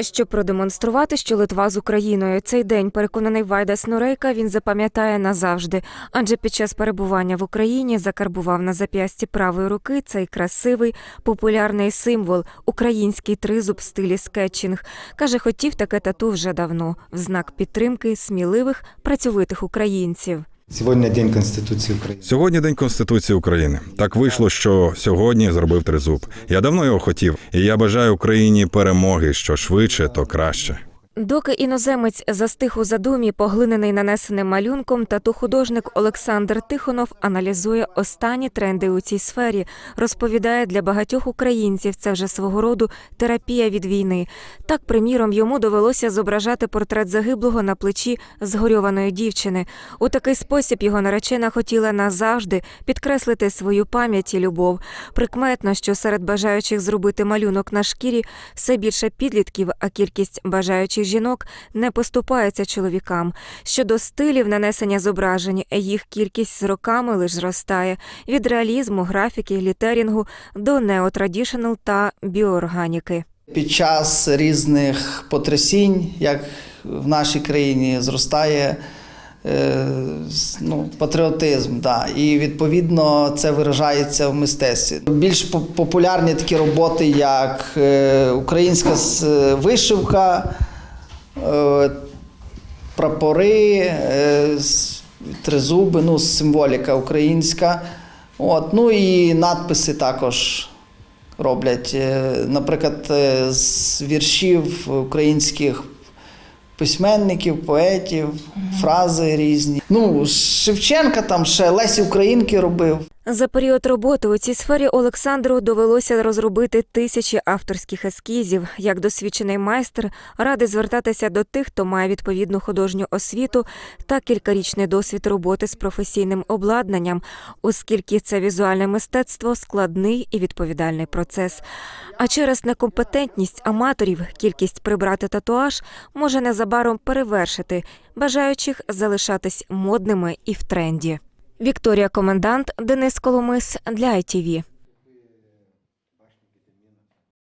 Щоб продемонструвати, що Литва з Україною цей день, переконаний Вайдас Норейка, він запам'ятає назавжди. Адже під час перебування в Україні закарбував на зап'ясті правої руки цей красивий популярний символ український тризуб в стилі скетчинг. Каже, хотів таке тату вже давно, в знак підтримки сміливих працьовитих українців. Сегодня День конституції України. Сьогодні день Конституції України. Так вийшло, що сьогодні зробив тризуб. Я давно його хотів, і я бажаю Україні перемоги. Що швидше, то краще. Доки іноземець застиг у задумі, поглинений нанесеним малюнком, тату-художник Олександр Тихонов аналізує останні тренди у цій сфері. Розповідає, для багатьох українців це вже свого роду терапія від війни. Так, приміром, йому довелося зображати портрет загиблого на плечі згорьованої дівчини. У такий спосіб його наречена хотіла назавжди підкреслити свою пам'ять і любов. Прикметно, що серед бажаючих зробити малюнок на шкірі все більше підлітків, а кількість бажаючих жінок не поступається чоловікам. Щодо стилів нанесення зображень, їх кількість з роками лише зростає від реалізму, графіки, літерінгу до неотрадішнл та біоорганіки. Під час різних потрясінь, як в нашій країні, зростає е, ну, патріотизм. Да. І відповідно це виражається в мистецтві. Більш популярні такі роботи, як е, українська вишивка, прапори, е, тризуби, ну, символіка українська. От, ну і надписи також роблять. Е, Наприклад, е, з віршів українських письменників, поетів, фрази різні. Ну, Шевченка там ще Лесі Українки робив. За період роботи у цій сфері Олександру довелося розробити тисячі авторських ескізів. Як досвідчений майстер радий звертатися до тих, хто має відповідну художню освіту та кількарічний досвід роботи з професійним обладнанням, оскільки це візуальне мистецтво складний і відповідальний процес. А через некомпетентність аматорів кількість прибрати татуаж може незабаром перевершити, бажаючих залишатись модними і в тренді. Вікторія Комендант, Денис Коломис для ITV.